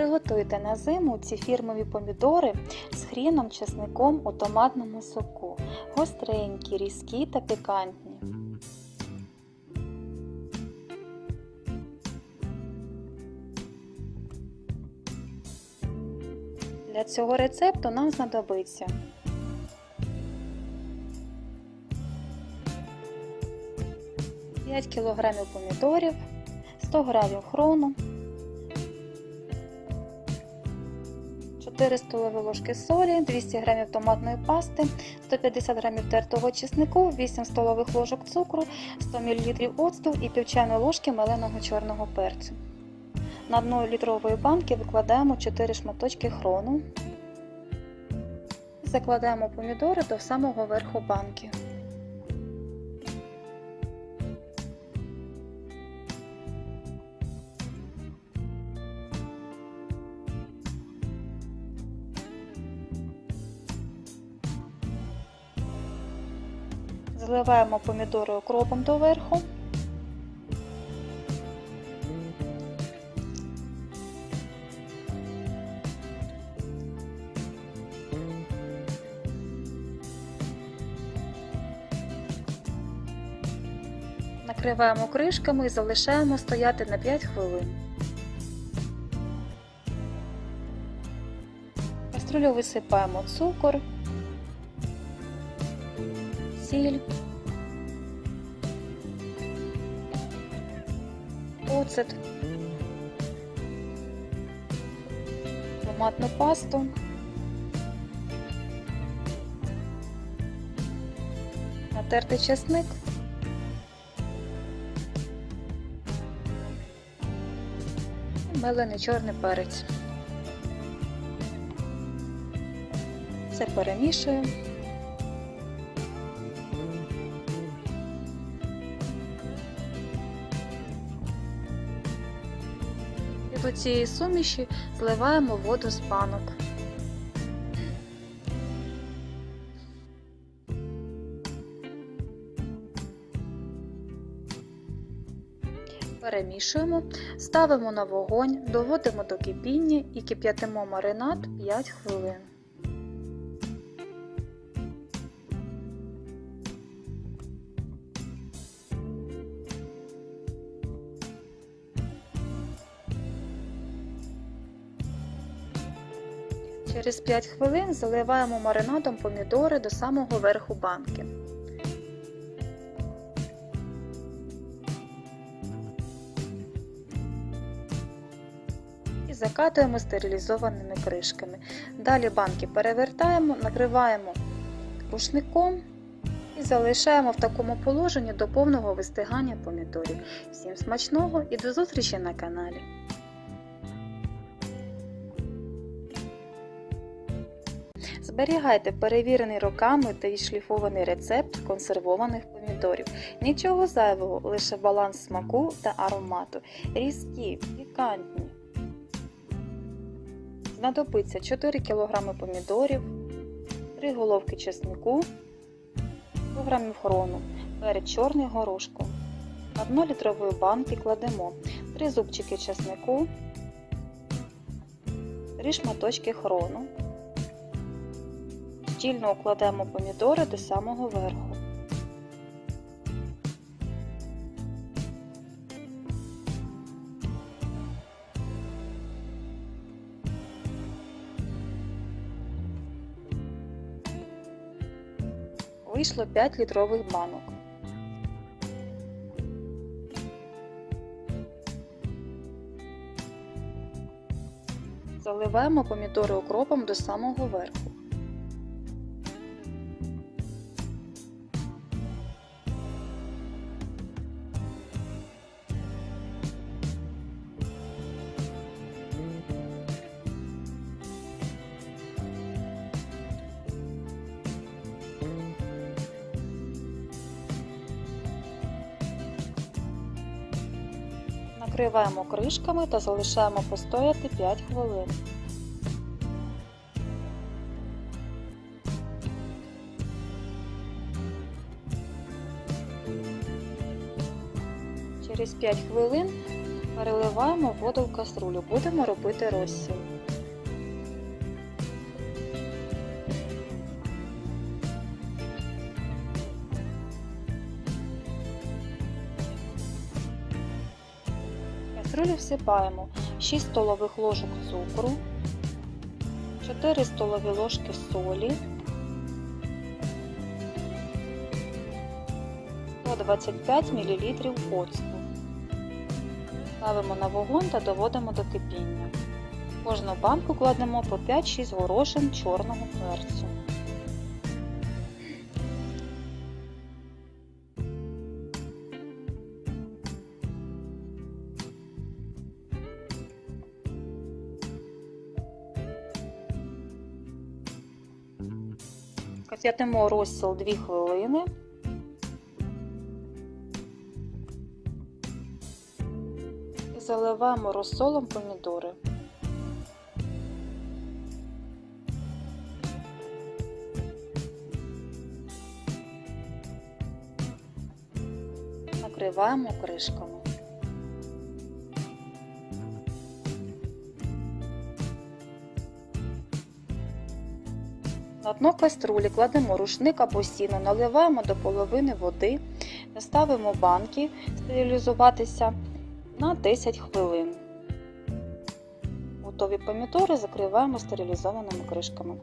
Приготуйте на зиму ці фірмові помідори з хріном, чесником у томатному соку. Гостренькі, різкі та пікантні. Для цього рецепту нам знадобиться 5 кг помідорів, 100 г хрону, 4 столові ложки солі, 200 г томатної пасти, 150 г тертого чеснику, 8 столових ложок цукру, 100 мл оцту і пів чайної ложки меленого чорного перцю. На дно літрової банки викладаємо 4 шматочки хрону. Закладаємо помідори до самого верху банки. Заливаємо помідори окропом доверху. Накриваємо кришками і залишаємо стояти на 5 хвилин. В каструлю висипаємо цукор, сіль, оцет, томатну пасту, натертий чесник, мелений чорний перець. Все перемішуємо. До цієї суміші зливаємо воду з банок. Перемішуємо, ставимо на вогонь, доводимо до кипіння і кип'ятимо маринад 5 хвилин. Через 5 хвилин заливаємо маринадом помідори до самого верху банки. І закатуємо стерилізованими кришками. Далі банки перевертаємо, накриваємо рушником і залишаємо в такому положенні до повного вистигання помідорів. Всім смачного і до зустрічі на каналі! Зберігайте перевірений роками та відшліфований рецепт консервованих помідорів. Нічого зайвого, лише баланс смаку та аромату. Різкі, пікантні. Знадобиться 4 кг помідорів, 3 головки чеснику, 100 г хрону, перець чорний горошком. На дно літрової банки кладемо 3 зубчики чеснику, 3 шматочки хрону. Щільно укладемо помідори до самого верху. Вийшло 5 літрових банок. Заливаємо помідори укропом до самого верху. Накриваємо кришками та залишаємо постояти 5 хвилин. Через 5 хвилин Переливаємо воду в каструлю. Будемо робити розсіл. Каструлю всипаємо 6 столових ложок цукру, 4 столові ложки солі, 125 мл оцту. Ставимо на вогонь та доводимо до кипіння. В кожну банку кладемо по 5-6 горошин чорного перцю. Кип'ятимо розсіл 2 хвилини. І заливаємо розсолом помідори. Накриваємо кришками. На дно каструлі кладемо рушник або сіно, наливаємо до половини води, ставимо банки стерилізуватися на 10 хвилин. Готові помідори закриваємо стерилізованими кришками.